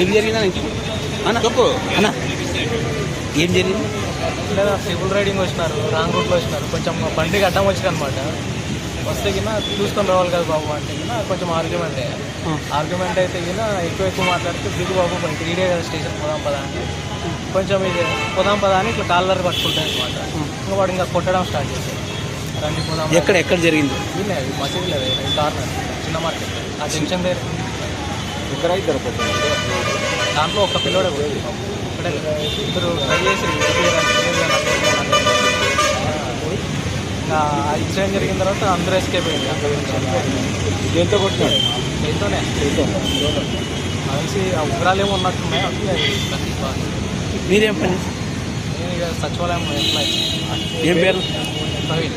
ఏం జరిగిందా అన్న చెప్పు. అన్న ఏం జరిగింది? లేదా ట్రిపుల్ రైడింగ్ వచ్చినారు రాంగ్ రూట్లో వచ్చినారు. కొంచెం బండికి అడ్డం వచ్చింది అనమాట వస్తే కింద చూసుకొని రావాలి కదా బాబు అంటే కింద కొంచెం ఆర్గ్యుమెంట్ ఆర్గ్యుమెంట్ అయితే కింద ఎక్కువ ఎక్కువ మాట్లాడితే దిగు బాబు కొంచెం త్రీడే కదా స్టేషన్ పోదాం పదా అని. కొంచెం ఇది పోదాం పదా అని ఇట్లా కాలర్ పట్టుకుంటాయి అనమాట ఇంకా వాడు ఇంకా కొట్టడం స్టార్ట్ చేశాడు. రండి పోదాం ఎక్కడ ఎక్కడ జరిగింది? మసీదు లేదు కార్నర్ చిన్న మార్కెట్. ఆ జంక్షన్ దగ్గర. ఇద్దరు ఇద్దరు దాంట్లో ఒక్క పిల్లోడే పోయింది ఇక్కడే ఇద్దరు ట్రై చేసి ఇంకా ఇన్సిడెంట్ జరిగిన తర్వాత అందరూ ఎస్కేప్ అయింది అక్కడ దేంతో కొట్టినాడు దేంతోనే. కలిసి ఆ ఉగ్రాలు ఏమో ఉన్నట్టున్నాయి బాగా. మీరేం పని? నేను ఇక సచివాలయం ఎంప్లాయీ ఏం పేరు? ప్రవీణ్.